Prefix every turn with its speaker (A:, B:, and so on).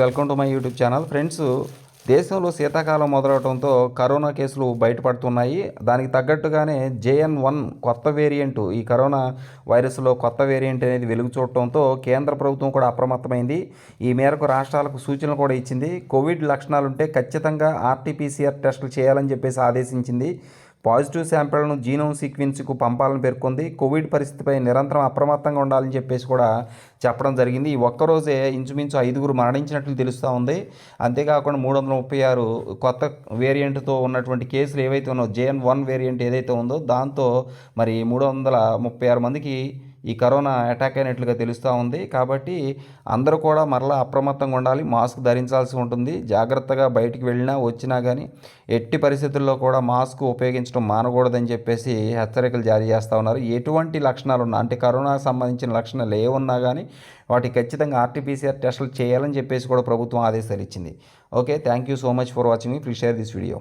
A: Welcome to my YouTube channel. Friends దేశంలో శీతాకాలం మొదలవడంతో కరోనా కేసులు బయటపడుతున్నాయి. దానికి తగ్గట్టుగానే జేఎన్ వన్ కొత్త వేరియంట్ ఈ కరోనా వైరస్లో కొత్త వేరియంట్ అనేది వెలుగు చూడటంతో కేంద్ర ప్రభుత్వం కూడా అప్రమత్తమైంది. ఈ మేరకు రాష్ట్రాలకు సూచనలు కూడా ఇచ్చింది. కోవిడ్ లక్షణాలు ఉంటే ఖచ్చితంగా ఆర్టీపీసీఆర్ టెస్టులు చేయాలని చెప్పేసి ఆదేశించింది. పాజిటివ్ శాంపిళ్ళను జీనోమ్ సీక్వెన్స్కు పంపాలని పేర్కొంది. కోవిడ్ పరిస్థితిపై నిరంతరం అప్రమత్తంగా ఉండాలని చెప్పేసి కూడా చెప్పడం జరిగింది. ఈ ఒక్కరోజే ఇంచుమించు ఐదుగురు మరణించినట్లు తెలుస్తూ ఉంది. అంతేకాకుండా మూడు వందల ముప్పై ఆరు కొత్త వేరియంట్తో ఉన్నటువంటి కేసులు ఏవైతే ఉన్నాయో జేఎన్ వన్ వేరియంట్ ఏదైతే ఉందో దాంతో మరి మూడు వందల ముప్పై ఆరు మందికి ఈ కరోనా అటాక్ అయినట్లుగా తెలుస్తూ ఉంది. కాబట్టి అందరూ కూడా మరలా అప్రమత్తంగా ఉండాలి. మాస్క్ ధరించాల్సి ఉంటుంది. జాగ్రత్తగా బయటికి వెళ్ళినా వచ్చినా కానీ ఎట్టి పరిస్థితుల్లో కూడా మాస్క్ ఉపయోగించడం మానకూడదని చెప్పేసి హెచ్చరికలు జారీ చేస్తూ ఉన్నారు. ఎటువంటి లక్షణాలు ఉన్నా అంటే కరోనాకు సంబంధించిన లక్షణాలు ఏ ఉన్నా కానీ వాటికి ఖచ్చితంగా ఆర్టీపీసీఆర్ టెస్టులు చేయాలని చెప్పేసి కూడా ప్రభుత్వం ఆదేశాలు ఇచ్చింది. Okay thank you so much for watching please share this video.